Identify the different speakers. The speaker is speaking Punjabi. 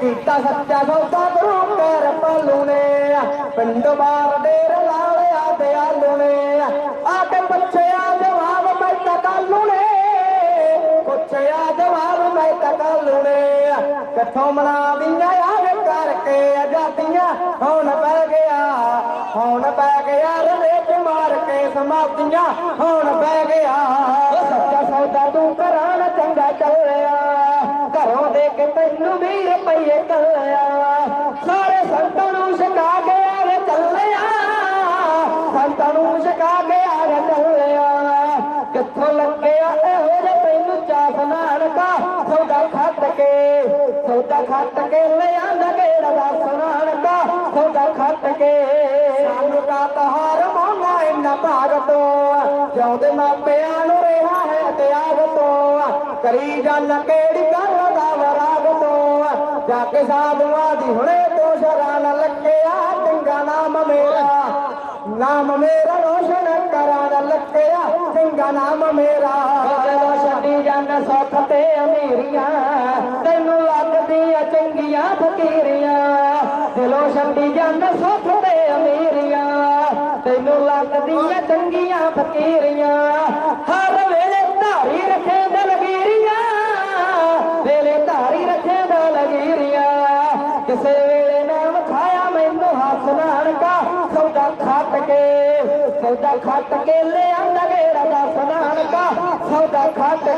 Speaker 1: ਕੀਤਾ ਸੱਚਾ ਸੌਦਾ ਗੁਰੂ ਕੇਰ ਪਾਲੂ ਨੇ ਪਿੰਡ ਬਾਰ ਡੇਰ ਲਾਲਿਆ ਤੇ ਆਲੂ ਨੇ ਆ ਕੇ ਪੁੱਛਿਆ ਜਵਾਬ ਮੈਂ ਤਾਂ ਕਾਲੂ ਨੇ ਪੁੱਛਿਆ ਜਵਾਬ ਮੈਂ ਤਾਂ ਕਾਲੂ ਨੇ ਕਿੱਥੋਂ ਮਨਾਵੀਆਂ ਆਵੇ ਕਰਕੇ ਆਜ਼ਾਦੀਆਂ? ਹੁਣ ਪੈ ਗਿਆ, ਹੁਣ ਪੈ ਗਿਆ ਰਲੇ ਚ ਮਾਰ ਕੇ ਸਮਾਪਤੀਆਂ ਹੁਣ ਪੈ ਗਿਆ ਕੇ ਤੈਨੂੰ ਵੀ ਰੁਪਈਏ ਕੱਲਿਆ। ਸਾਰੇ ਸੰਤਾਂ ਨੂੰ ਛਕਾ ਕੇ ਆਵੇ ਚੱਲਿਆ ਸੰਤਾਂ ਨੂੰ ਛਕਾ ਕੇ ਆਵੇ ਚੱਲਿਆ ਕਿੱਥੋਂ ਲੱਗਿਆ ਇਹੋ ਜੇ ਤੈਨੂੰ ਚਾਸ ਨਾਨਕਾ ਸੌਦਾ ਖੱਟ ਕੇ, ਸੌਦਾ ਖੱਟ ਕੇ ਲਿਆਂਦਾ ਗੇੜਾ ਦਾ ਸੁਨਾਨਕਾ ਸੌਦਾ ਖੱਟ ਕੇ। ਸਾਨੂੰ ਦਾ ਤਹਾਰ ਮੋਨਾ ਇੰਨਾ ਭਾਗਤੋ ਜਿਉਂਦੇ ਮਾਪਿਆਂ ਨੂੰ ਰਿਹਾ ਹੈ ਤਿਆਗ ਤੋਂ। ਕਰੀ ਜਾਨ ਕਿਹੜੀ ਗੱਲ ਜਾ ਕੇ ਸਾਧੂਆਂ ਦੀ ਹੁਣੇ ਤੋਂ ਸ਼ਰਾਂ ਨਾ ਲੱਗਿਆ ਚੰਗਾ ਨਾਮ ਮੇਰਾ। ਨਾਮ ਮੇਰਾ ਰੋਸ਼ਨ ਕਰਾਂ ਦਾ ਲੱਗਿਆ ਚੰਗਾ ਨਾਮ ਮੇਰਾ। ਜਦੋਂ ਛੱਡੀ ਜਾਨ ਸੁੱਖ ਤੇ ਅਮੀਰੀਆਂ, ਤੈਨੂੰ ਲੱਗਦੀਆਂ ਚੰਗੀਆਂ ਫਕੀਰੀਆਂ। ਦਿਲੋਂ ਛੱਡੀ ਜਾਨ ਸੁੱਖ ਤੇ ਅਮੀਰੀਆਂ, ਤੈਨੂੰ ਲੱਗਦੀਆਂ ਚੰਗੀਆਂ ਫਕੀਰੀਆਂ। ਕਿਸੇ ਵੇਲੇ ਨਾਮ ਖਾਇਆ ਮੈਨੂੰ ਹੱਸ ਨਾਨਕਾ ਸੌਦਾ ਖੱਟ ਕੇ, ਸੌਦਾ ਖੱਟ ਕੇ ਲਿਆਂਦਾ ਗੇੜਾ ਦਾ ਨਾਨਕਾ ਸੌਦਾ ਖੱਟ ਕੇ